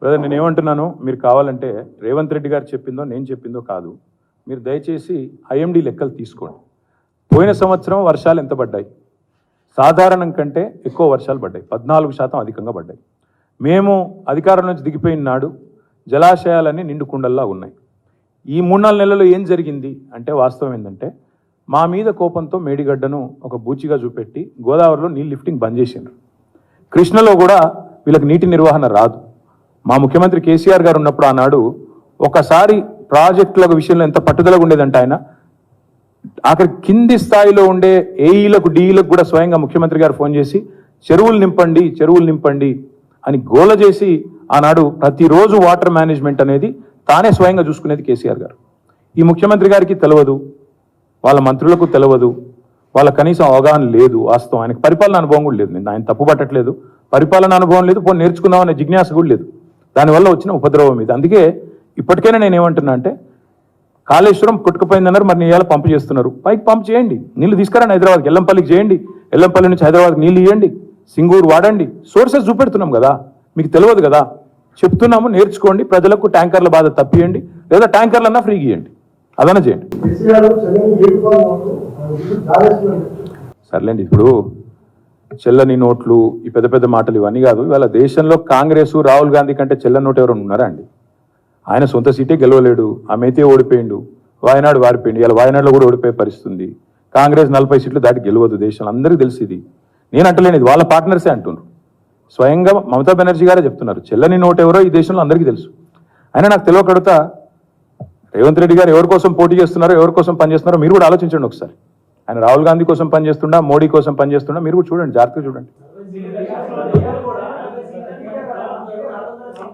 Brother నేను ఏమంటున్నాను? మీరు కావాలంటే రేవంత్ రెడ్డి గారు చెప్పిందో నేను చెప్పిందో కాదు. మీరు దయచేసి ఐఎండి లెక్కలు తీసుకోండి. పోయిన సంవత్సరం వర్షాలు ఎంత పడ్డాయి? సాధారణం కంటే ఎక్కువ వర్షాలు పడ్డాయి. పద్నాలుగు శాతం అధికంగా పడ్డాయి. మేము అధికారం నుంచి దిగిపోయిన నాడు జలాశయాలన్నీ నిండుకుండల్లా ఉన్నాయి. ఈ మూడు నాలుగు నెలల్లో ఏం జరిగింది? అంటే వాస్తవం ఏంటంటే మా మీద కోపంతో మేడిగడ్డను ఒక బూచిగా చూపెట్టి గోదావరిలో నీళ్ళు లిఫ్టింగ్ బంద్ చేసిండ్రు. కృష్ణలో కూడా వీళ్ళకి నీటి నిర్వహణ రాదు. మా ముఖ్యమంత్రి కేసీఆర్ గారు ఉన్నప్పుడు ఆనాడు ఒకసారి ప్రాజెక్టుల విషయంలో ఎంత పట్టుదలగా ఉండేదంటే ఆయన అక్కడ కింది స్థాయిలో ఉండే ఏఈలకు డిఈలకు కూడా స్వయంగా ముఖ్యమంత్రి గారు ఫోన్ చేసి చెరువులు నింపండి చెరువులు నింపండి అని గోల చేసి ఆనాడు ప్రతిరోజు వాటర్ మేనేజ్మెంట్ అనేది తానే స్వయంగా చూసుకునేది కేసీఆర్ గారు. ఈ ముఖ్యమంత్రి గారికి తెలియదు వాళ్ళ మంత్రులకు తెలియదు వాళ్ళ కనీసం అవగాహన లేదు వాస్తవం. ఆయనకు పరిపాలన అనుభవం కూడా లేదు. నేను ఆయన తప్పు పట్టట్లేదు. పరిపాలన అనుభవం లేదు. పోనీ నేర్చుకుందామనే జిజ్ఞాస కూడా లేదు. దానివల్ల వచ్చిన ఉపద్రవం ఇది. అందుకే ఇప్పటికైనా నేను ఏమంటున్నా అంటే కాళేశ్వరం కొట్టుకుపోయిందన్నారు మరి నీళ్ళ పంపు చేస్తున్నారు. పైకి పంపు చేయండి. నీళ్ళు తీసుకురండి హైదరాబాద్కి. ఎల్లంపల్లికి చేయండి. ఎల్లంపల్లి నుంచి హైదరాబాద్కి నీళ్ళు ఇవ్వండి సింగూరు వాడండి. సోర్సెస్ చూపెడుతున్నాం కదా. మీకు తెలియదు కదా. చెప్తున్నాము నేర్చుకోండి. ప్రజలకు ట్యాంకర్ల బాధ తప్పియండి. లేదా ట్యాంకర్లన్నా ఫ్రీగా ఇవ్వండి అదన చేయండి. సర్లేండి ఇప్పుడు చెల్లని నోట్లు ఈ పెద్ద పెద్ద మాటలు ఇవన్నీ కాదు ఇవాళ దేశంలో కాంగ్రెస్ రాహుల్ గాంధీ కంటే చెల్లని నోటు ఎవరైనా ఉన్నారా అండి? ఆయన సొంత సీటే గెలవలేడు ఆమెతే ఓడిపోయిండు వాయనాడు వారిపోయిండు ఇలా వాయనాడులో కూడా ఓడిపోయే పరిస్థితి ఉంది కాంగ్రెస్ నలభై సీట్లు దాటి గెలవదు దేశంలో అందరికీ తెలిసి ఇది. నేను అంటలేను ఇది వాళ్ళ పార్ట్నర్సే అంటున్నారు స్వయంగా మమతా బెనర్జీ గారే చెప్తున్నారు చెల్లని నోటు ఎవరో ఈ దేశంలో అందరికీ తెలుసు. అయినా నాకు తెలియకడుతా రేవంత్ రెడ్డి గారు ఎవరి కోసం పోటీ చేస్తున్నారో ఎవరి కోసం పనిచేస్తున్నారో మీరు కూడా ఆలోచించండి ఒకసారి. ఆయన రాహుల్ గాంధీ కోసం పనిచేస్తుండా మోడీ కోసం పనిచేస్తుండా మీరు కూడా చూడండి జాగ్రత్తగా చూడండి.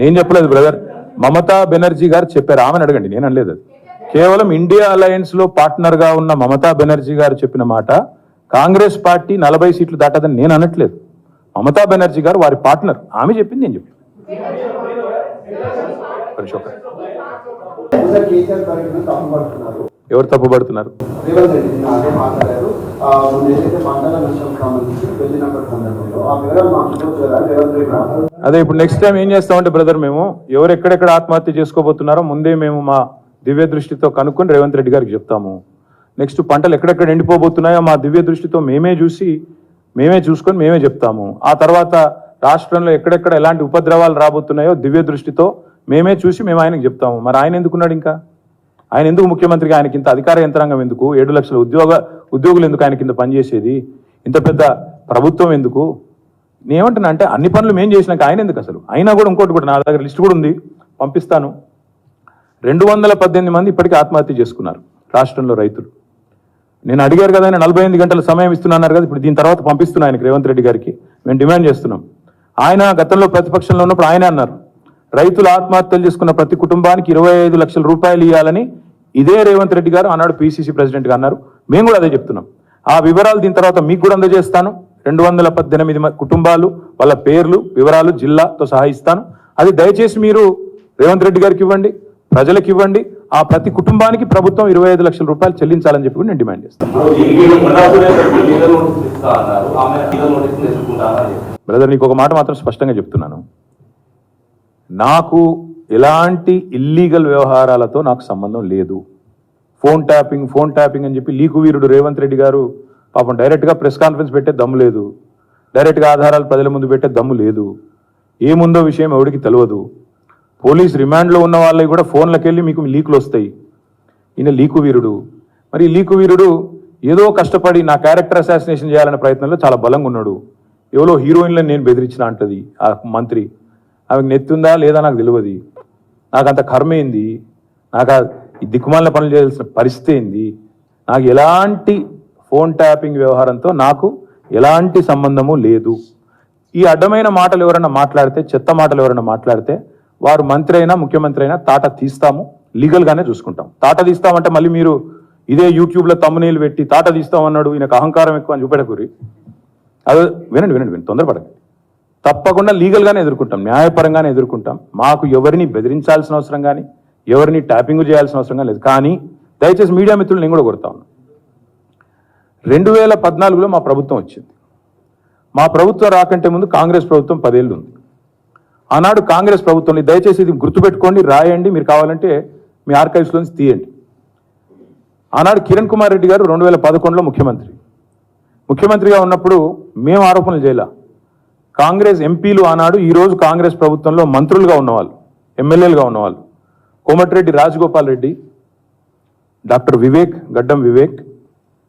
నేను చెప్పలేదు బ్రదర్ మమతా బెనర్జీ గారు చెప్పారు ఆమెను అడగండి నేను అనలేదు అది. కేవలం ఇండియా అలయన్స్లో పార్ట్నర్గా ఉన్న మమతా బెనర్జీ గారు చెప్పిన మాట కాంగ్రెస్ పార్టీ నలభై సీట్లు దాటదని నేను అనట్లేదు. మమతా బెనర్జీ గారు వారి పార్ట్నర్ ఆమె చెప్పింది నేను చెప్పింది పరిశోక కేసీఆర్ గారికి తప్పుపడుతున్నారు ఎవరు తప్పుపడుతున్నారు. అదే ఇప్పుడు నెక్స్ట్ టైం ఏం చేస్తామంటే బ్రదర్ మేము ఎవరు ఎక్కడెక్కడ ఆత్మహత్య చేసుకోబోతున్నారో ముందే మేము మా దివ్య దృష్టితో కనుక్కొని రేవంత్ రెడ్డి గారికి చెప్తాము. నెక్స్ట్ పంటలు ఎక్కడెక్కడ ఎండిపోబోతున్నాయో మా దివ్య దృష్టితో మేమే చూసి మేమే చూసుకొని మేమే చెప్తాము. ఆ తర్వాత రాష్ట్రంలో ఎక్కడెక్కడ ఎలాంటి ఉపద్రవాలు రాబోతున్నాయో దివ్య దృష్టితో మేమే చూసి మేము ఆయనకు చెప్తాము. మరి ఆయన ఎందుకున్నాడు ఇంకా? ఆయన ఎందుకు ముఖ్యమంత్రిగా? ఆయనకి ఇంత అధికార యంత్రాంగం ఎందుకు? ఏడు లక్షల ఉద్యోగ ఉద్యోగులు ఎందుకు ఆయన కింద పనిచేసేది? ఇంత పెద్ద ప్రభుత్వం ఎందుకు? నేనేమంటున్నా అంటే అన్ని పనులు మేము చేసినాక ఆయన ఎందుకు అసలు? అయినా కూడా ఇంకోటి కూడా నా దగ్గర లిస్ట్ కూడా ఉంది. పంపిస్తాను. రెండు వందల పద్దెనిమిది మంది ఇప్పటికీ ఆత్మహత్య చేసుకున్నారు రాష్ట్రంలో రైతులు. నేను అడిగారు కదా ఆయన నలభై ఎనిమిది గంటల సమయం ఇస్తున్నారు కదా ఇప్పుడు దీని తర్వాత పంపిస్తున్నాను ఆయనకి రేవంత్ రెడ్డి గారికి. మేము డిమాండ్ చేస్తున్నాం. ఆయన గతంలో ప్రతిపక్షంలో ఉన్నప్పుడు ఆయనే అన్నారు. రైతులు ఆత్మహత్యలు చేసుకున్న ప్రతి కుటుంబానికి ఇరవై ఐదు లక్షల రూపాయలు ఇవ్వాలని ఇదే రేవంత్ రెడ్డి గారు ఆనాడు పిసిసి ప్రెసిడెంట్గా అన్నారు. మేము కూడా అదే చెప్తున్నాం. ఆ వివరాలు దీని తర్వాత మీకు కూడా అందజేస్తాను. రెండు వందల పద్దెనిమిది కుటుంబాలు వాళ్ళ పేర్లు వివరాలు జిల్లాతో సహా ఇస్తాను. అది దయచేసి మీరు రేవంత్ రెడ్డి గారికి ఇవ్వండి ప్రజలకు ఇవ్వండి. ఆ ప్రతి కుటుంబానికి ప్రభుత్వం ఇరవై ఐదు లక్షల రూపాయలు చెల్లించాలని చెప్పి నేను డిమాండ్ చేస్తాను. బ్రదర్ నీకు ఒక మాట మాత్రం స్పష్టంగా చెప్తున్నాను. నాకు ఎలాంటి ఇల్లీగల్ వ్యవహారాలతో నాకు సంబంధం లేదు. ఫోన్ ట్యాపింగ్ ఫోన్ ట్యాపింగ్ అని చెప్పి లీకు వీరుడు రేవంత్ రెడ్డి గారు పాపం డైరెక్ట్గా ప్రెస్ కాన్ఫరెన్స్ పెట్టే దమ్ము లేదు. డైరెక్ట్గా ఆధారాలు ప్రజల ముందు పెట్టే దమ్ము లేదు. ఏముందో విషయం ఎవరికి తెలియదు పోలీస్ రిమాండ్లో ఉన్న వాళ్ళకి కూడా ఫోన్లకు వెళ్ళి మీకు లీకులు వస్తాయి. ఈయన లీకు వీరుడు. మరి లీకు వీరుడు ఏదో కష్టపడి నా క్యారెక్టర్ అసాసినేషన్ చేయాలనే ప్రయత్నంలో చాలా బలంగా ఉన్నాడు. ఎవరో హీరోయిన్లను నేను బెదిరించిన అంటది ఆ మంత్రి. ఆమెకు నెత్తుందా లేదా నాకు తెలియదు నాకు అంత కర్మ ఏంది? నాకు ఈ దిక్కుమాలిన పనులు చేయాల్సిన పరిస్థితి ఏంది? నాకు ఎలాంటి ఫోన్ ట్యాపింగ్ వ్యవహారంతో నాకు ఎలాంటి సంబంధము లేదు. ఈ అడ్డమైన మాటలు ఎవరైనా మాట్లాడితే చెత్త మాటలు ఎవరైనా మాట్లాడితే వారు మంత్రి అయినా ముఖ్యమంత్రి అయినా తాట తీస్తాము లీగల్గానే చూసుకుంటాం. తాట తీస్తామంటే మళ్ళీ మీరు ఇదే యూట్యూబ్లో తమ్మునీళ్ళు పెట్టి తాట తీస్తామన్నాడు ఈయనకు అహంకారం ఎక్కువ అని చూపెడకూరి అదే వినండి వినండి వినండి తొందరపడండి. తప్పకుండా లీగల్గానే ఎదుర్కొంటాం న్యాయపరంగానే ఎదుర్కొంటాం. మాకు ఎవరిని బెదిరించాల్సిన అవసరం కానీ ఎవరిని ట్యాపింగ్ చేయాల్సిన అవసరం కానీ లేదు. కానీ దయచేసి మీడియా మిత్రులు నేను కూడా కొడతా ఉన్నాను రెండు వేల పద్నాలుగులో మా ప్రభుత్వం వచ్చింది. మా ప్రభుత్వం రాకంటే ముందు కాంగ్రెస్ ప్రభుత్వం పదేళ్ళు ఉంది ఆనాడు కాంగ్రెస్ ప్రభుత్వంలో దయచేసి ఇది గుర్తుపెట్టుకోండి రాయండి. మీరు కావాలంటే మీ ఆర్కైవ్స్లోంచి తీయండి. ఆనాడు కిరణ్ కుమార్ రెడ్డి గారు రెండు వేల పదకొండులో ముఖ్యమంత్రి. ముఖ్యమంత్రిగా ఉన్నప్పుడు మేము ఆరోపణలు చేయలే. కాంగ్రెస్ ఎంపీలు ఆనాడు ఈరోజు కాంగ్రెస్ ప్రభుత్వంలో మంత్రులుగా ఉన్నవాళ్ళు ఎమ్మెల్యేలుగా ఉన్నవాళ్ళు. కోమటిరెడ్డి రాజగోపాల్ రెడ్డి డాక్టర్ వివేక్ గడ్డం వివేక్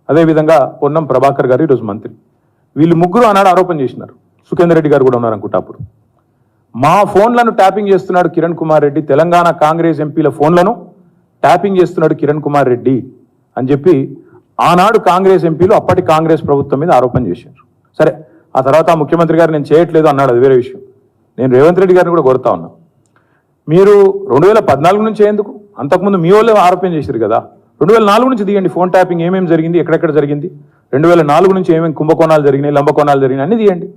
అదేవిధంగా పొన్నం ప్రభాకర్ గారు ఈరోజు మంత్రి. వీళ్ళు ముగ్గురు ఆనాడు ఆరోపణ చేసినారు. సుఖేందర్ రెడ్డి గారు కూడా ఉన్నారు అనుకుంటా అప్పుడు. మా ఫోన్లను ట్యాపింగ్ చేస్తున్నాడు కిరణ్ కుమార్ రెడ్డి. తెలంగాణ కాంగ్రెస్ ఎంపీల ఫోన్లను ట్యాపింగ్ చేస్తున్నాడు కిరణ్ కుమార్ రెడ్డి అని చెప్పి ఆనాడు కాంగ్రెస్ ఎంపీలు అప్పటి కాంగ్రెస్ ప్రభుత్వం మీద ఆరోపణ చేశారు సరే ఆ తర్వాత ఆ ముఖ్యమంత్రి గారు నేను చేయట్లేదు అన్నాడు అది వేరే విషయం. నేను రేవంత్ రెడ్డి గారిని కూడా కోరుతా ఉన్నా. మీరు రెండు వేల పద్నాలుగు నుంచి ఎందుకు అంతకుముందు మీ వాళ్ళే ఆరోపణ చేశారు కదా. రెండు వేల నాలుగు నుంచి తీయండి ఫోన్ ట్యాపింగ్ ఏమేమి జరిగింది ఎక్కడెక్కడ జరిగింది. రెండు వేల నాలుగు నుంచి ఏమేమి కుంభకోణాలు జరిగినాయి లంబకోణాలు జరిగినాయి అన్ని తీయండి.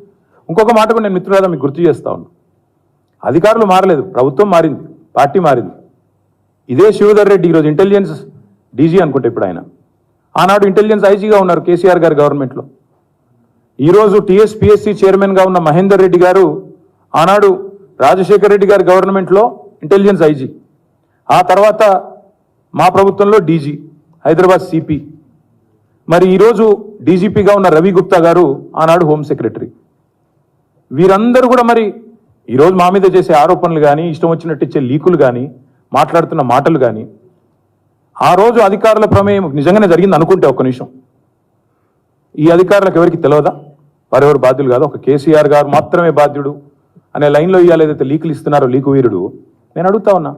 ఇంకొక మాట కూడా నేను మిత్రులారా మీకు గుర్తు చేస్తా ఉన్నా. అధికారులు మారలేదు ప్రభుత్వం మారింది పార్టీ మారింది. ఇదే శివధర్ రెడ్డి ఈరోజు ఇంటెలిజెన్స్ డీజీ అనుకుంటే ఇప్పుడు ఆయన. ఆనాడు ఇంటెలిజెన్స్ ఐజీగా ఉన్నారు కేసీఆర్ గారు గవర్నమెంట్లో. ఈరోజు టీఎస్పీఎస్సీ చైర్మన్గా ఉన్న మహేందర్ రెడ్డి గారు ఆనాడు రాజశేఖర్ రెడ్డి గారి గవర్నమెంట్లో ఇంటెలిజెన్స్ ఐజీ. ఆ తర్వాత మా ప్రభుత్వంలో డీజీ హైదరాబాద్ సిపి. మరి ఈరోజు డీజీపీగా ఉన్న రవి గుప్తా గారు ఆనాడు హోమ్ సెక్రటరీ. వీరందరూ కూడా మరి ఈరోజు మా మీద చేసే ఆరోపణలు కానీ ఇష్టం వచ్చినట్టు ఇచ్చే లీకులు కానీ మాట్లాడుతున్న మాటలు కానీ ఆ రోజు అధికారుల ప్రమేయం నిజంగానే జరిగింది అనుకుంటే ఒక్క నిమిషం. ఈ అధికారులకు ఎవరికి తెలియదా వారెవరు బాధ్యులు కాదు. ఒక కేసీఆర్ గారు మాత్రమే బాధ్యుడు అనే లైన్లో ఇవాళ ఏదైతే లీకులు ఇస్తున్నారో లీకు వీరుడు నేను అడుగుతా ఉన్నా.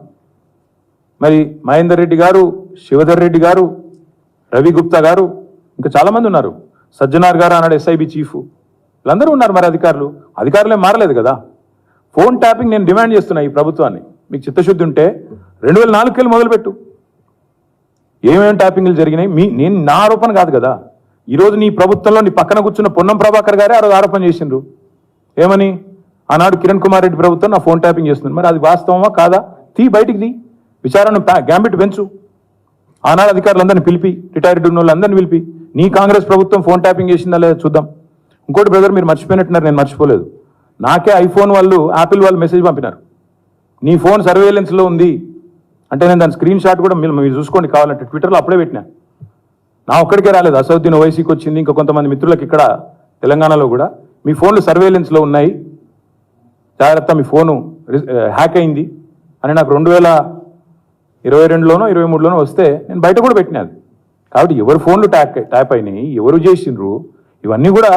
మరి మహేందర్ రెడ్డి గారు శివధర్ రెడ్డి గారు రవి గుప్తా గారు ఇంకా చాలామంది ఉన్నారు. సజ్జనార్ గారు అన్నాడు ఎస్ఐబి చీఫ్. వీళ్ళందరూ ఉన్నారు మరి అధికారులు. అధికారులే మారలేదు కదా. ఫోన్ ట్యాపింగ్ నేను డిమాండ్ చేస్తున్నా ఈ ప్రభుత్వాన్ని. మీకు చిత్తశుద్ధి ఉంటే రెండు వేల నాలుగుకెళ్ళి మొదలుపెట్టు. ఏమేమి ట్యాపింగ్లు జరిగినాయి? మీ నేను నా ఆరోపణ కాదు కదా. ఈరోజు నీ ప్రభుత్వంలో నీ పక్కన కూర్చున్న పొన్నం ప్రభాకర్ గారే ఆ రోజు ఆరోపణ చేసిండ్రు. ఏమని? ఆనాడు కిరణ్ కుమార్ రెడ్డి ప్రభుత్వం నా ఫోన్ ట్యాపింగ్ చేస్తుంది. మరి అది వాస్తవమా కాదా? తీ బయటికి తీ. విచారణ గ్యాంబిట్ పెంచు. ఆనాడు అధికారులందరినీ పిలిపి రిటైర్డ్ ఉన్న వాళ్ళందరినీ పిలిపి నీ కాంగ్రెస్ ప్రభుత్వం ఫోన్ ట్యాపింగ్ చేసిందా లేదా చూద్దాం. ఇంకోటి బ్రదర్ మీరు మర్చిపోయినట్టున్నారు నేను మర్చిపోలేదు. నాకే ఐఫోన్ వాళ్ళు యాపిల్ వాళ్ళు మెసేజ్ పంపినారు. నీ ఫోన్ సర్వేలెన్స్లో ఉంది. అంటే నేను దాని స్క్రీన్ షాట్ కూడా మీరు మీరు చూసుకోండి కావాలంటే. ట్విట్టర్లో అప్పుడే పెట్టినా. నా ఒక్కడికే రాలేదు. అసౌద్దీన్ ఓవైసీకి వచ్చింది. ఇంకా కొంతమంది మిత్రులకు ఇక్కడ తెలంగాణలో కూడా. మీ ఫోన్లు సర్వేలెన్స్లో ఉన్నాయి. జాగ్రత్త మీ ఫోను హ్యాక్ అయింది. అని నాకు రెండు వేల ఇరవై రెండులోనో ఇరవై మూడులోనో వస్తే నేను బయట కూడా పెట్టినాను కాబట్టి ఎవరు ఫోన్లు ట్యాక్ ట్యాప్ అయినాయి ఎవరు చేసిండ్రు ఇవన్నీ కూడా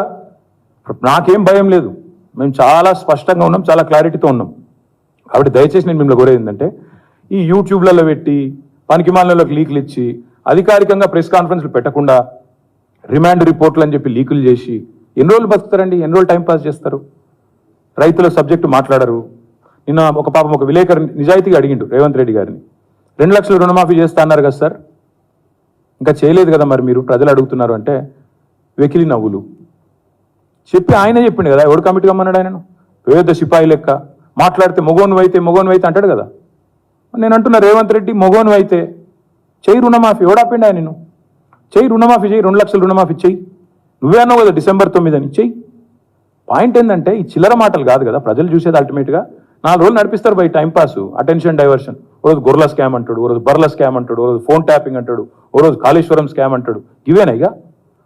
నాకేం భయం లేదు. మేము చాలా స్పష్టంగా ఉన్నాం చాలా క్లారిటీతో ఉన్నాం. కాబట్టి దయచేసి నేను మిమ్మల్ని కోరేది ఏంటంటే ఈ యూట్యూబ్లలో పెట్టి పనికిమాలలోకి లీకులు ఇచ్చి అధికారికంగా ప్రెస్ కాన్ఫరెన్స్లు పెట్టకుండా రిమాండ్ రిపోర్ట్లు అని చెప్పి లీకులు చేసి ఎన్ని రోజులు బతుకుతారండి? ఎన్ని రోజులు టైం పాస్ చేస్తారు? రైతుల సబ్జెక్టు మాట్లాడరు. నిన్న ఒక పాపం ఒక విలేకరు నిజాయితీగా అడిగిండు రేవంత్ రెడ్డి గారిని. రెండు లక్షలు రుణమాఫీ చేస్తా అన్నారు కదా సార్. ఇంకా చేయలేదు కదా మరి మీరు? ప్రజలు అడుగుతున్నారు అంటే వెకిలి నవ్వులు. చెప్పి ఆయన చెప్పిండు కదా ఎవడు కమిటీ కమ్మన్నాడు ఆయనను? పేద సిపాయి లెక్క. మాట్లాడితే మొగోను అయితే మొగోను అయితే అంటాడు కదా. నేను అంటున్నా రేవంత్ రెడ్డి మొగోను అయితే చెయ్యి రుణమాఫీ ఓడాపిండా నేను చేయి రుణమాఫీ చెయ్యి రెండు లక్షలు రుణమాఫీ చేయి నువ్వే అన్నావు కదా డిసెంబర్ తొమ్మిది అని చెయ్యి. పాయింట్ ఏంటంటే ఈ చిల్లర మాటలు కాదు కదా ప్రజలు చూసేది అల్టిమేట్గా. నాలుగు రోజులు నడిపిస్తారు బై టైంపాస్ అటెన్షన్ డైవర్షన్. ఓ రోజు గొర్రెల స్కామ్ అంటాడు ఓ రోజు బర్ల స్కామ్ అంటాడు ఓ రోజు ఫోన్ ట్యాపింగ్ అంటాడు ఓ రోజు కాళేశ్వరం స్కామ్ అంటాడు. ఇవేనా ఇక?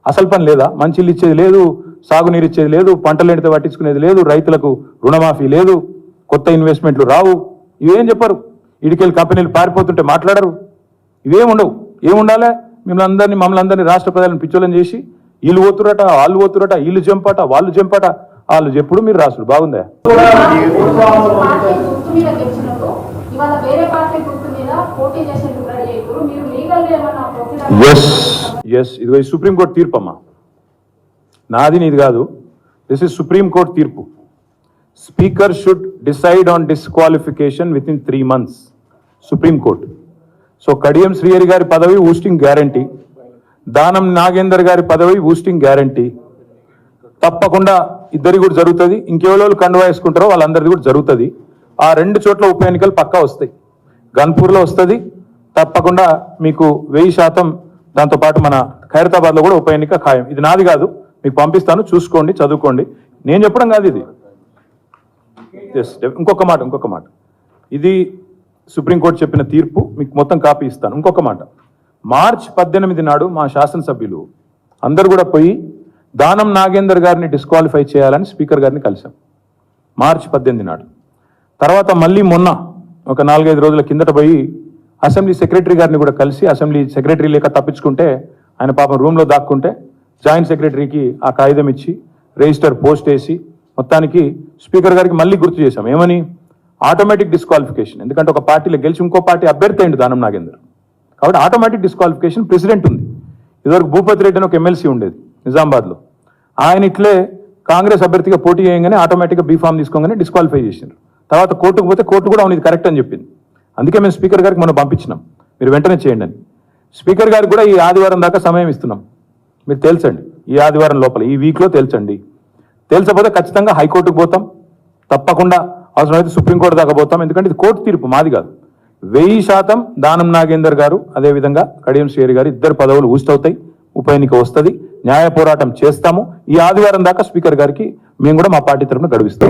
అసలు పని లేదా? మంచిలు ఇచ్చేది లేదు సాగునీరు ఇచ్చేది లేదు పంటలు ఎండితే పట్టించుకునేది లేదు రైతులకు రుణమాఫీ లేదు కొత్త ఇన్వెస్ట్మెంట్లు రావు. ఇవేం చెప్పరు? ఇడికెళ్ళి కంపెనీలు పారిపోతుంటే మాట్లాడరు. ఇవేం ఉండవు ఏముండాలి? మిమ్మల్ని అందరినీ మమ్మల్ని అందరినీ రాష్ట్ర ప్రజలను పిచ్చోళ్ళని చేసి వీళ్ళు పోతురట వాళ్ళు పోతురట వీళ్ళు జంపట వాళ్ళు జంపట వాళ్ళు చెప్పుడు మీరు రాసుడు. బాగుందా? ఎస్ ఎస్ ఇదిగో ఈ సుప్రీంకోర్టు తీర్పు అమ్మా నాది నీది కాదు. దిస్ ఇస్ సుప్రీంకోర్టు తీర్పు. Speaker should decide on disqualification within three months supreme court so Kadiyam Srihari గారి పదవి ఊస్టింగ్ గ్యారంటీ దానం నాగేందర్ గారి పదవి ఊస్టింగ్ గ్యారంటీ. తప్పకుండా ఇద్దరి కూడా జరుగుతుంది. ఇంకెవరో కండువా వేసుకుంటారో వాళ్ళందరిది కూడా జరుగుతుంది. ఆ రెండు చోట్ల ఉప ఎన్నికలు పక్కా వస్తాయి. గన్పూర్లో వస్తుంది. తప్పకుండా మీకు వెయ్యి శాతం దాంతోపాటు మన ఖైరతాబాద్లో కూడా ఉప ఎన్నిక ఖాయం. ఇది నాది కాదు. మీకు పంపిస్తాను. చూసుకోండి చదువుకోండి. నేను చెప్పడం కాదు ఇది. ఎస్ ఇంకొక మాట ఇంకొక మాట. ఇది సుప్రీంకోర్టు చెప్పిన తీర్పు మీకు మొత్తం కాపీ ఇస్తాను. ఇంకొక మాట. మార్చ్ పద్దెనిమిది నాడు మా శాసనసభ్యులు అందరు కూడా పోయి దానం నాగేందర్ గారిని డిస్క్వాలిఫై చేయాలని స్పీకర్ గారిని కలిశాం. మార్చ్ పద్దెనిమిది నాడు. తర్వాత మళ్ళీ మొన్న ఒక నాలుగైదు రోజుల కిందట పోయి అసెంబ్లీ సెక్రటరీ గారిని కూడా కలిసి అసెంబ్లీ సెక్రటరీ లేక తప్పించుకుంటే ఆయన పాపం రూమ్లో దాక్కుంటే జాయింట్ సెక్రటరీకి ఆ కాగితం ఇచ్చి రిజిస్టర్ పోస్ట్ వేసి మొత్తానికి స్పీకర్ గారికి మళ్ళీ గుర్తు చేశాం. ఏమని? Automatic disqualification. ఎందుకంటే ఒక పార్టీలో గెలిచి ఇంకో పార్టీ అభ్యర్థి అయింది దానం నాగేందర్. కాబట్టి ఆటోమేటిక్ డిస్క్వాలిఫికేషన్ ప్రెసిడెంట్ ఉంది. ఇదివరకు భూపతి రెడ్డి అని ఒక ఎమ్మెల్సీ ఉండేది నిజామాబాద్లో. ఆయన ఇట్లే కాంగ్రెస్ అభ్యర్థిగా పోటీ చేయగానే ఆటోమేటిక్గా బీఫామ్ తీసుకోగానే డిస్క్వాలిఫై చేసినారు తర్వాత కోర్టుకు పోతే కోర్టు కూడా అవును ఇది కరెక్ట్ అని చెప్పింది. అందుకే మేము స్పీకర్ గారికి మనం పంపించినాం. మీరు వెంటనే చేయండి అని. స్పీకర్ గారికి కూడా ఈ ఆదివారం దాకా సమయం ఇస్తున్నాం. మీరు తేల్చండి. ఈ ఆదివారం లోపల ఈ వీక్లో తేల్చండి. తేల్చకపోతే ఖచ్చితంగా హైకోర్టుకు పోతాం. తప్పకుండా అవసరమైతే సుప్రీంకోర్టు దాకా పోతాం. ఎందుకంటే ఇది కోర్టు తీర్పు మాది కాదు. వెయ్యి శాతం దానం నాగేందర్ గారు అదేవిధంగా కడియం శ్రీహరి గారు ఇద్దరు పదవులు అవుతాయి ఉప ఎన్నిక వస్తుంది. న్యాయ పోరాటం చేస్తాము. ఈ ఆదివారం దాకా స్పీకర్ గారికి మేము కూడా మా పార్టీ తరఫున గడువిస్తాం.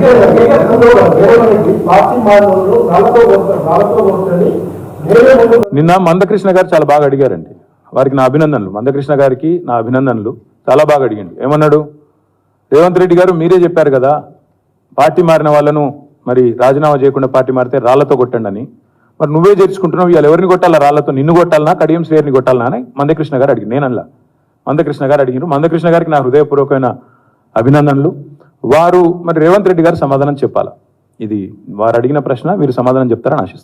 నిన్న మందకృష్ణ గారు చాలా బాగా అడిగారండి. వారికి నా అభినందనలు. మందకృష్ణ గారికి నా అభినందనలు. చాలా బాగా అడిగింది ఏమన్నాడు? రేవంత్ రెడ్డి గారు మీరే చెప్పారు కదా పార్టీ మారిన వాళ్ళను మరి రాజీనామా చేయకుండా పార్టీ మారితే రాళ్ళతో కొట్టండి అని మరి నువ్వే చేర్చుకుంటున్నావు ఇవాళ ఎవరిని కొట్టాలా? రాళ్ళతో నిన్ను కొట్టాలనా? కడియం శ్రేయర్ని కొట్టాలనా? అని మందకృష్ణ గారు అడిగి నేనల్లా మందకృష్ణ గారు అడిగినారు. మందకృష్ణ గారికి నా హృదయపూర్వకమైన అభినందనలు. వారు మరి రేవంత్ రెడ్డి గారు సమాధానం చెప్పాలా? ఇది వారు అడిగిన ప్రశ్న మీరు సమాధానం చెప్తారని ఆశిస్తాను